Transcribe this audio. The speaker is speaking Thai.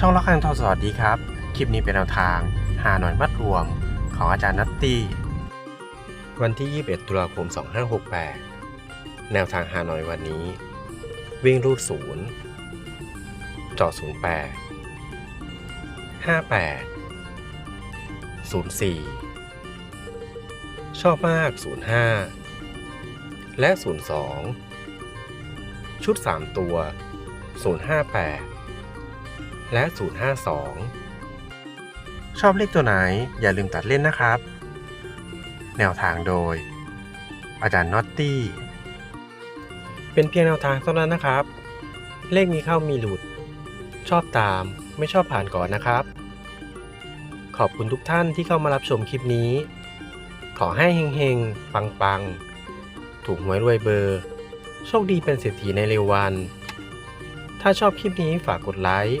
ช่องละครังทอสวัสดีครับ คลิปนี้เป็นแนวทางหาหน่อยมัดรวมของอาจารย์นัตตี้ วันที่ 21 ตุลาคม 2568 แนวทางหาหน่อยวันนี้ วิ่งรูดศูนย์จอด08 58 04ชอบมาก05และ02ชุด3ตัว058 และ 052 ชอบเลขตัวไหนอย่าลืมตัดเล่นนะครับ แนวทางโดย อาจารย์น็อตตี้ เป็นเพียงแนวทางเท่านั้นนะครับ เลขมีเข้ามีหลุด ชอบตามไม่ชอบผ่านก่อนนะครับ ขอบคุณทุกท่านที่เข้ามารับชมคลิปนี้ ขอให้เฮงๆ ปังๆ ถูกหวยรวยเบอร์ โชคดีเป็นเศรษฐีในเร็ววันถ้าชอบคลิปนี้ฝากกดไลค์